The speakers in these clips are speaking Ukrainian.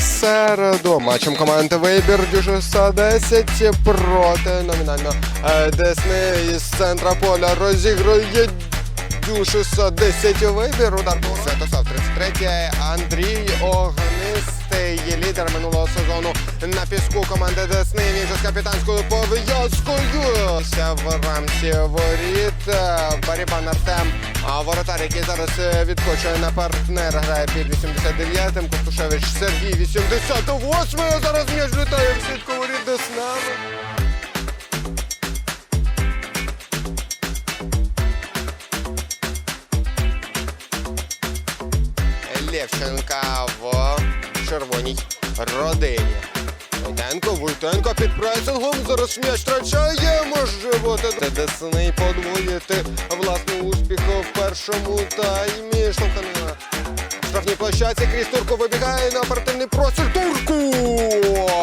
середу. Матчем команди Вибір Дюшеса 10 проти номінально е, Десни із центра поля розігрує Дюшеса 10 вибір. Удар по Святослав 33 Андрій Огнистий лідер минулого сезону на піску команди Десни. Він з капітанською пов'язкою. В рамці воріт. Е, Барібан Артем. А воротар, який зараз е, відкочує на партнера, грає під 89-м. Костушевич Сергій 88-й. Зараз м'яч літає в сітку воріт Деснами. Левченка в червоній родині. Войтенко, Войтенко під пресингом. Зараз м'яч втрачає. Може бути. Десний подвоїти власний успіх в першому таймі. Штовханина. Штрафній площадці Кріс Турко вибігає на оперативний простір. Турку!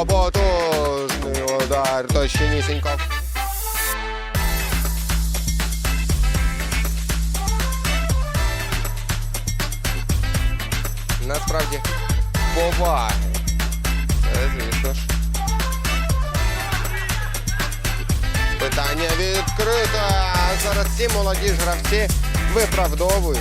Потужний удар. Точнісінько. Насправді поваги. Питання відкрите. Зараз ці молоді гравці виправдовують.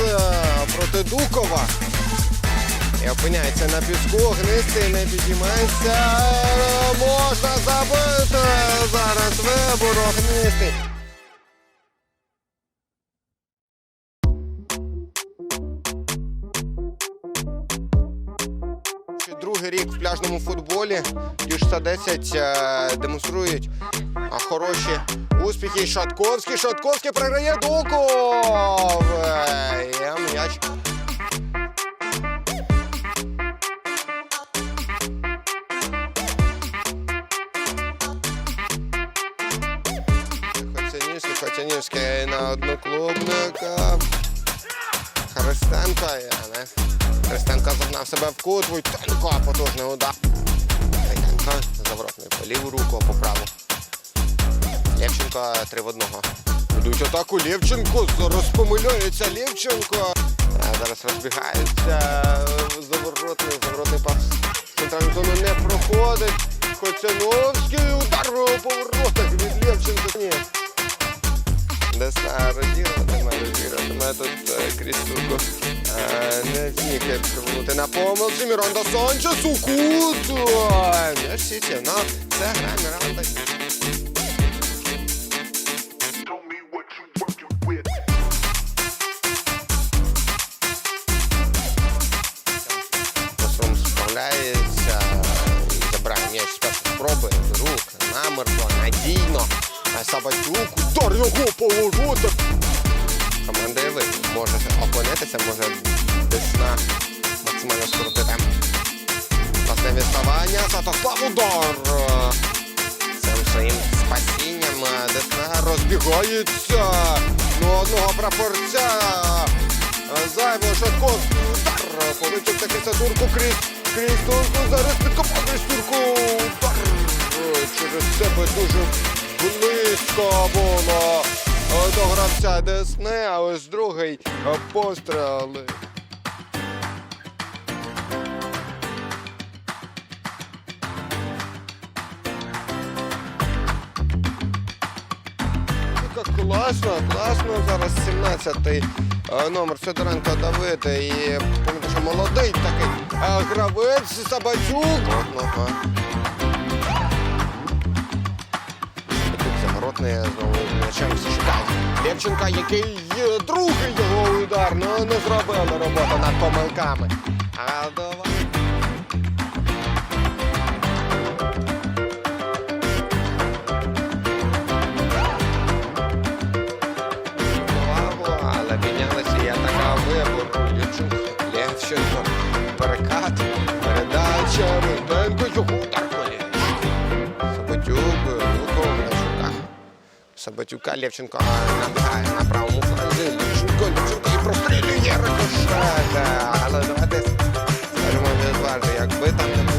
Е, проти Дукова. І опиняється на піску, гнистий не підіймається. Е, Можна забити. Зараз вибор огнистий. Пляжному футболі. Дюшса 10 е, демонструють хороші успіхи. Шатковський. Шатковський програє Дуков. Є м'яч. Хоцянівський на одноклубника. Христенко, але Христенко загнав себе в кут, Войтенко, потужний удар. Войтенко заворотний по ліву руку, по праву. Левченко три в одного. Ведуть атаку Левченко, зараз помиляється Левченко. А, зараз розбігається заворотний, заворотний пас. Центральну зону не проходить. Хоцяновський удар по воротах від Левченка. Ні. Розігрувати, розіграти. тут е, крізь турку е, не зміг привернути на помилці. Міранда Санчес у кут. М'яч сіті, ну, це гра Міранда. Show опинитися, може Десна максимально скоротити. Власне відставання, Святослав удар. Цим своїм спасінням е, Десна розбігається. Ну, одного прапорця. Е, Зайво Шатковський удар. Полетів таки Сатурку Кріс. Кріс Турку зараз підкопав Кріс Турку. Удар. Через себе дуже близько було до гравця Десни, а ось другий е, постріл. Класно, класно. Зараз 17-й е, номер Сидоренко Давид. І що молодий такий е, гравець Сабатюк. Одного. Загородний знову все шукає. Левченка, який є другий його удар. Ну не зробили роботу над помилками. А давай. Але мінялися я така вибору. Левченко, Левченко, перекат, передача, Витенко, його Саботюка Левченко набігає на правому фланзі. Левченко, Левченко і прострілює рикошет. Але давайте скажемо відважно, якби там не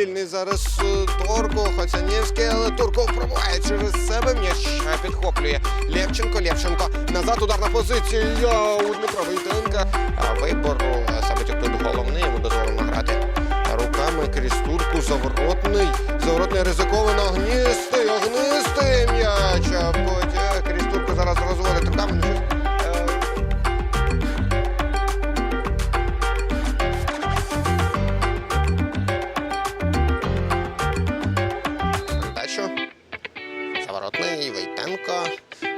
Вільний зараз е, Торко, Хоцянівський, але Турков пробуває через себе. М'яч підхоплює Левченко, Левченко. Назад ударна позиція у Дмитра Войтенка. А вибору е, Саботюк тут головний, йому дозволено грати руками крізь турку. Заворотний. Заворотний ризиковано. Огнистий, огнистий м'яч. А Потяг крізь турку зараз розводить руками. Заворотний Войтенко.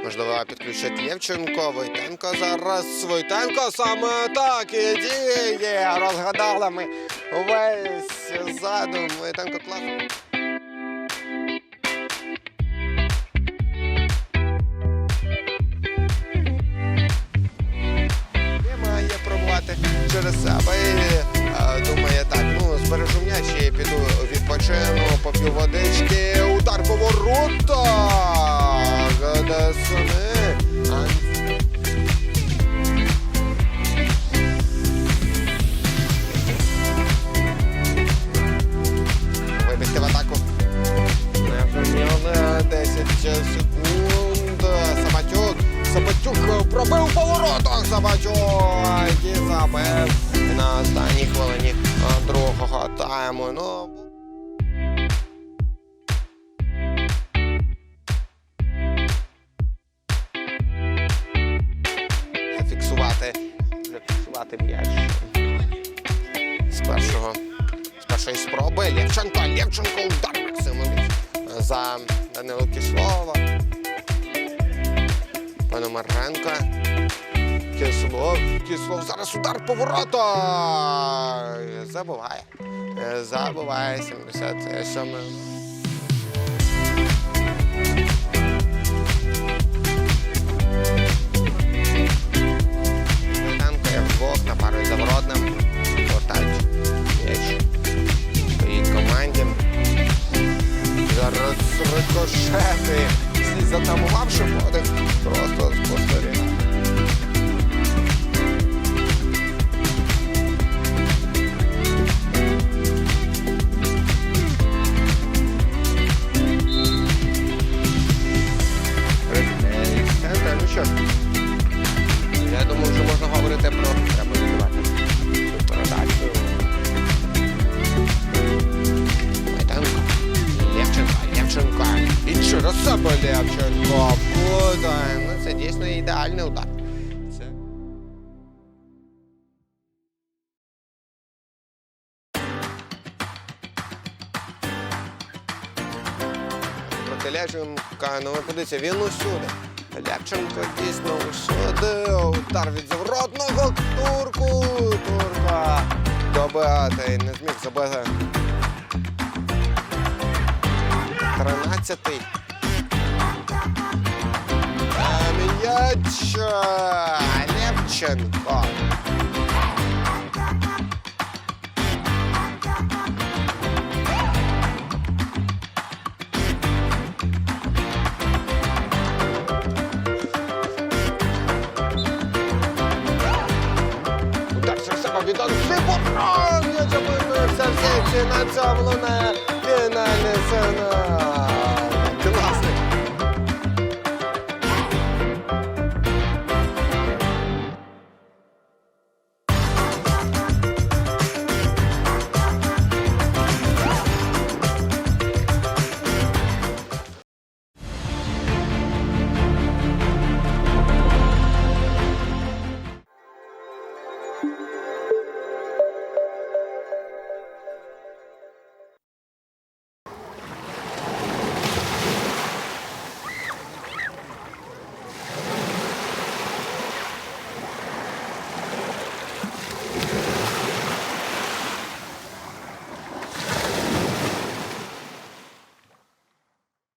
Можливо, підключить Лєвченко. Войтенко зараз. Войтенко саме так і діє. Розгадали ми весь задум. Войтенко класно. І має пробувати через себе. Е, думає так, ну збережу м'яч і піду відпочину, поп'ю водички. Удар по Вибігти в атаку. Не прийняли 10 секунд. Саматюк. Саматюк пробив по воротах. Саматюк. І забив на останній хвилині другого тайму. Ну, зафіксувати м'яч з першого з першої спроби. Лєвченко, Лєвченко, удар Максимович за Данило Кислова. Пономаренко. Кислов, Кислов, зараз удар по воротах. Забуває. Е, Забуває 77. Рикошети. Всі затамувавши подих, просто спостерігає. Проти Левченка, ну він усюди. Левченко дійсно усюди. Удар від заворотного турку. Турка добити. Не зміг забити. 13-й. А М'яч Левченко. Удар за себе від Ансипора. М'яч опинився в сітці